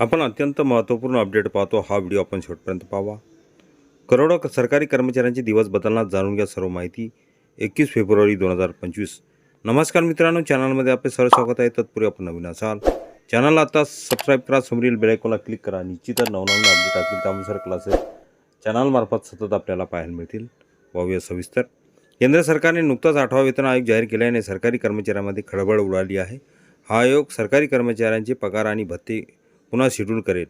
आपण अत्यंत महत्त्वपूर्ण अपडेट पाहतो. हा व्हिडिओ आपण शेवटपर्यंत पाहावा. करोडो सरकारी कर्मचाऱ्यांचे दिवस बदलणार जाणून घ्या सर्व माहिती. एकवीस फेब्रुवारी दोन हजार पंचवीस. नमस्कार मित्रांनो चॅनलमध्ये आपले सर्व स्वागत आहे. तत्पूर्वी आपण नवीन असाल चॅनलला आता सबस्क्राईब करा समोरील बेलायकोनला क्लिक करा. निश्चितच नवनवीन अपडेट असतील त्यानुसार क्लासेस चॅनलमार्फत सतत आपल्याला पाहायला मिळतील. पाहूया सविस्तर. केंद्र सरकारने नुकताच आठवा वेतन आयोग जाहीर केल्याने सरकारी कर्मचाऱ्यांमध्ये खळबळ उडाली आहे. हा आयोग सरकारी कर्मचाऱ्यांचे पगार आणि भत्ते पुन्हा शेड्यूल करेल.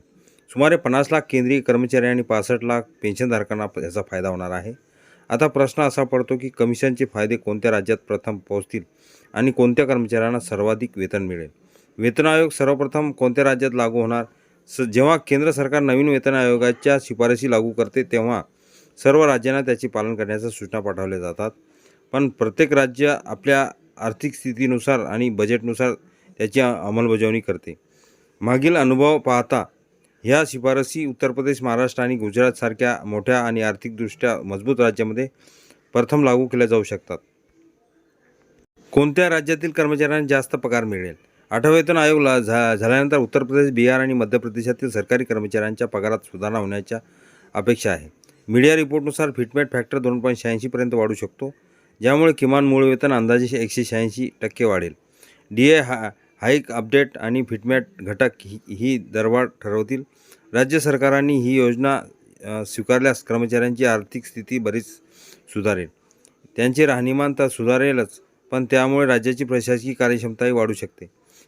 सुमारे पन्नास लाख केंद्रीय कर्मचारी आणि पासष्ट लाख पेन्शनधारकांना याचा फायदा होणार आहे. आता प्रश्न असा पडतो की कमिशनचे फायदे कोणत्या राज्यात प्रथम पोहोचतील आणि कोणत्या कर्मचाऱ्यांना सर्वाधिक वेतन मिळेल? वेतन आयोग सर्वप्रथम कोणत्या राज्यात लागू होणार? स जेव्हा केंद्र सरकार नवीन वेतन आयोगाच्या शिफारशी लागू करते तेव्हा सर्व राज्यांना त्याचे पालन करण्याच्या सूचना पाठवल्या जातात. पण प्रत्येक राज्य आपल्या आर्थिक स्थितीनुसार आणि बजेटनुसार त्याची अंमलबजावणी करते. मागील अनुभव पाहता ह्या शिफारसी उत्तर प्रदेश महाराष्ट्र आणि गुजरातसारख्या मोठ्या आणि आर्थिकदृष्ट्या मजबूत राज्यामध्ये प्रथम लागू केल्या जाऊ शकतात. कोणत्या राज्यातील कर्मचाऱ्यांना जास्त पगार मिळेल? आठवा वेतन झा झाल्यानंतर उत्तर प्रदेश बिहार आणि मध्य प्रदेशातील सरकारी कर्मचाऱ्यांच्या पगारात सुधारणा होण्याच्या अपेक्षा आहे. मीडिया रिपोर्टनुसार फिटमेट फॅक्टर दोन पॉईंट शहाऐंशीपर्यंत वाढू शकतो ज्यामुळे किमान मूळ वेतन अंदाजे एकशे शहाऐंशी टक्के वाढेल. डी ए हा हाईक अपडेट आणि फिटमॅट घटक ही ही दरवाढ ठरवतील. राज्य सरकारांनी ही योजना स्वीकारल्यास कर्मचाऱ्यांची आर्थिक स्थिती बरीच सुधारेल. त्यांचे राहणीमान तर सुधारेलच पण त्यामुळे राज्याची प्रशासकीय कार्यक्षमताही वाढू शकते.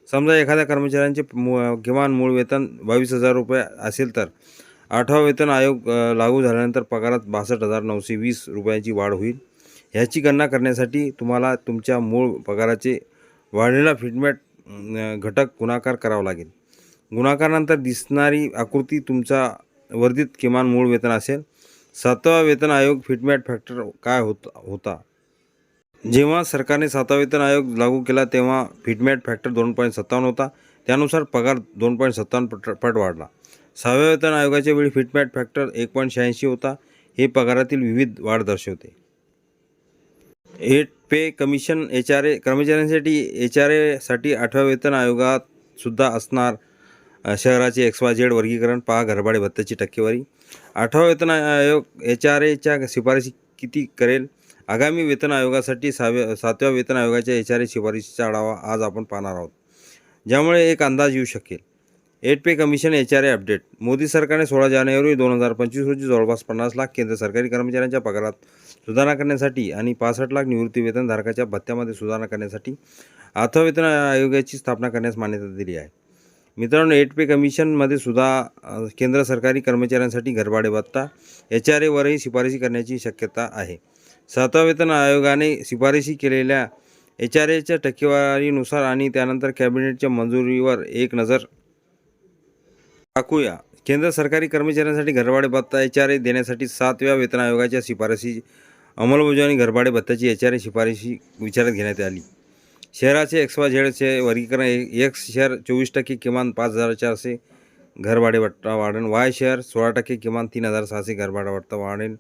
समजा एखाद्या कर्मचाऱ्यांचे मू किमान मूळ वेतन बावीस हजार रुपये असेल तर आठवा वेतन आयोग लागू झाल्यानंतर पगारात बासष्ट हजार नऊशे वीस रुपयांची वाढ होईल. ह्याची गणना करण्यासाठी तुम्हाला तुमच्या मूळ पगाराचे वाढलेला फिटमॅट घटक गुणाकार करावा लागेल. गुणाकारानंतर दिसणारी आकृती तुमचा वर्धित किमान मूळ वेतन असेल. सातवा वेतन आयोग फिटमॅट फॅक्टर काय होत होता? जेव्हा सरकारने सातवा वेतन आयोग लागू केला तेव्हा फिटमॅट फॅक्टर दोन पॉईंट सत्तावन्न होता. त्यानुसार पगार दोन पॉईंट सत्तावन्न पट पट वाढला. सहाव्या वेतन आयोगाच्या वेळी फिटमॅट फॅक्टर एक पॉईंट शहाऐंशी होता. हे पगारातील विविध वाढ दर्शवते. Eight pay commission H R A कर्मचाऱ्यांसाठी एच आर एसाठी आठव्या वेतन आयोगात सुद्धा असणार शहराचे एक्स वाय झेड वर्गीकरण पहा घरभाडे भत्त्याची टक्केवारी. आठवा वेतन आयोग एच आर एच्या शिफारशी किती करेल? आगामी वेतन आयोगासाठी सहाव्या सातव्या वेतन आयोगाच्या एच आर ए शिफारशीचा आढावा आज आपण पाहणार आहोत. ज्यामुळे एक अंदाज येऊ शकेल. Eight pay commission H R A update. Modi सरकारने सोळा जानेवारी दोन हजार पंचवीस रोजी जवळपास पन्नास लाख केंद्र सरकारी कर्मचाऱ्यांच्या पगारात सुधारणा करण्यासाठी आणि पासष्ट लाख निवृत्ती वेतनधारकाच्या भत्त्यामध्ये सुधारणा करण्यासाठी अर्थवेतन आयोगाची स्थापना करण्यास मान्यता दिली आहे. मित्रांनो एट पे कमिशनमध्ये सुद्धा केंद्र सरकारी कर्मचाऱ्यांसाठी घरभाडे भत्ता एच आर एवरही शिफारशी करण्याची शक्यता आहे. सातव्या वेतन आयोगाने शिफारशी केलेल्या एच आर एच्या टक्केवारीनुसार आणि त्यानंतर कॅबिनेटच्या मंजुरीवर एक नजर टाकूया केंद्र सरकारी कर्मचाऱ्यांसाठी घरभाडे भत्ता एच आर ए देण्यासाठी सातव्या वेतन आयोगाच्या शिफारशी अंमलबजावणी घरभाडे भत्त्याची एच आर ए शिफारशी विचारात घेण्यात आली. शहराचे एक्स वाय झेडचे वर्गीकरण एक्स शहर चोवीस टक्के किमान पाच हजार चारशे घरभाडे भत्ता वाढेल. वाय शहर सोळा टक्के किमान तीन हजार सहाशे घरभाडा भत्ता वाढेल.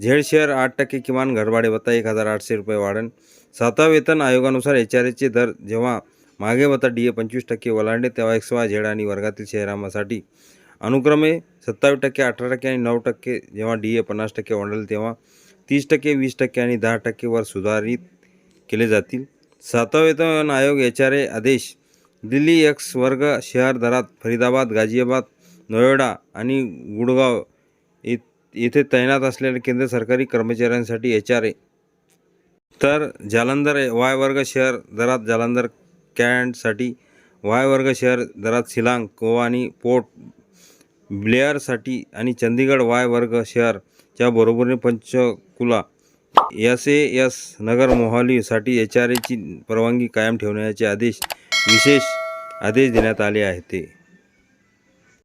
झेड शहर आठ टक्के किमान घरभाडे भत्ता एक हजार आठशे रुपये वाढेल. सातव्या वेतन आयोगानुसार एच आर एचे दर जेव्हा मागे भत्ता डी ए पंचवीस टक्के ओलांडे तेव्हा एक्स वाय झेड आणि वर्गातील शहरामासाठी. अनुक्रमे सत्तावीस टक्के अठरा टक्के आणि नऊ टक्के जेव्हा डी ए पन्नास टक्के वाढेल तेव्हा तीस टक्के वीस टक्के आणि दहा टक्केवर सुधारित केले जातील. सातवा वेतन आयोग एच आर ए आदेश दिल्ली एक्स वर्ग शहर दरात फरीदाबाद गाझियाबाद नोएडा आणि गुडगाव इ- येथे तैनात असलेल्या केंद्र सरकारी कर्मचाऱ्यांसाठी एच आर ए तर जालंधर वाय वर्ग शहर दरात जालंधर कॅन्टसाठी वाय वर्ग शहर दरात शिलांग कोवानी पोर्ट ब्लेअरसाठी आणि चंदीगड वाय वर्ग शहरच्या बरोबरीने Panchkula S A S Nagar मोहालीसाठी H R एची परवानगी कायम ठेवण्याचे आदेश विशेष आदेश देण्यात आले आहेत.